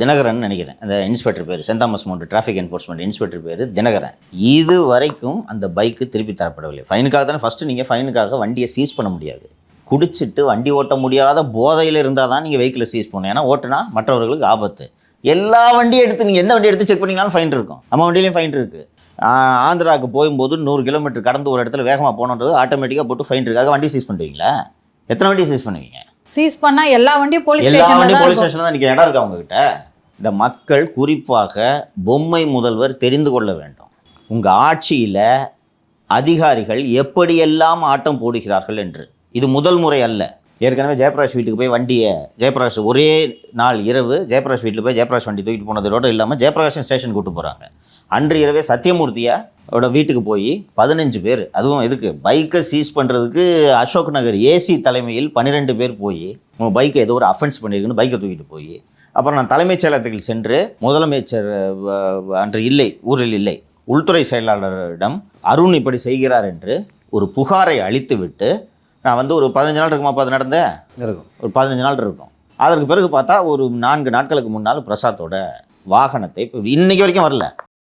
தினகரன் நினைக்கிறேன். அந்த இன்ஸ்பெக்டர் பேர் Saint Thomas Mount traffic enforcement inspector பேர் தினகரன். இது வரைக்கும் அந்த பைக்கு திருப்பி தரப்படவில்லை. ஃபைனுக்காக தானே ஃபஸ்ட்டு நீங்கள் ஃபைனுக்காக வண்டியை சீஸ் பண்ண முடியாது. குடிச்சிட்டு வண்டி ஓட்ட முடியாத போதையில் இருந்தால் தான் நீங்கள் வெஹிக்கிளை சீஸ் பண்ணணும். ஏன்னா ஓட்டுனா மற்றவர்களுக்கு ஆபத்து. எல்லா வண்டியும் எடுத்து நீங்கள் எந்த வண்டி எடுத்து செக் பண்ணிங்கனாலும் ஃபைன் இருக்கும். நம்ம வண்டியிலையும் ஃபைன் இருக்குது ஆந்திராவுக்கு போகும்போது நூறு கிலோமீட்டர் கடந்து ஒரு இடத்துல வேகமாக போகணுன்றது ஆட்டோமேட்டிக்காக போட்டு ஃபைன் இருக்காக வண்டி சீஸ் பண்ணுவீங்களா எத்தனை வண்டி சீஸ் பண்ணுவீங்க? சீஸ் பண்ணா எல்லா வண்டியும் போலீஸ் எல்லா ஸ்டேஷன்ல வண்டியும் தான் போலீஸ். ஸ்டேஷன்ல தான் இடம் இருக்கா உங்ககிட்ட இந்த மக்கள் குறிப்பாக பொம்மை முதல்வர் தெரிந்து கொள்ள வேண்டும். உங்க ஆட்சியில அதிகாரிகள் எப்படியெல்லாம் ஆட்டம் போடுகிறார்கள் என்று. இது முதல் முறை அல்ல. ஏற்கனவே ஜெயபிரகாஷ் வீட்டுக்கு போய் வண்டியை ஜெயபிரகாஷ் ஒரே நாள் இரவு ஜெயபிரகாஷ் வீட்டில் போய் ஜெயபிரகாஷ் வண்டி தூக்கிட்டு போனதோட இல்லாமல் ஜெயபிரகாஷன் ஸ்டேஷன் கூட்டு போகிறாங்க அன்று இரவே சத்தியமூர்த்தியா அவரோட வீட்டுக்கு போய் பதினஞ்சு பேர் அதுவும் எதுக்கு பைக்கை சீஸ் பண்ணுறதுக்கு அசோக் நகர் ஏசி தலைமையில் பன்னிரெண்டு பேர் போய் உங்கள் பைக்கை ஏதோ ஒரு அஃபென்ஸ் பண்ணியிருக்குன்னு பைக்கை தூக்கிட்டு போய் அப்புறம் நான் தலைமைச் செயலகத்தில் சென்று முதலமைச்சர் அன்று இல்லை ஊரில் இல்லை உள்துறை செயலாளரிடம் அருண் இப்படி செய்கிறார் என்று ஒரு புகாரை அளித்துவிட்டு நான் வந்து ஒரு பதினஞ்சு நாள் இருக்குமா அது நடந்தேன் இருக்கும். ஒரு பதினஞ்சு நாள் இருக்கும். அதற்கு பிறகு பார்த்தா ஒரு நான்கு நாட்களுக்கு முன்னால் பிரசாத்தோட வாகனத்தை இப்போ இன்னைக்கு வரைக்கும் வரல.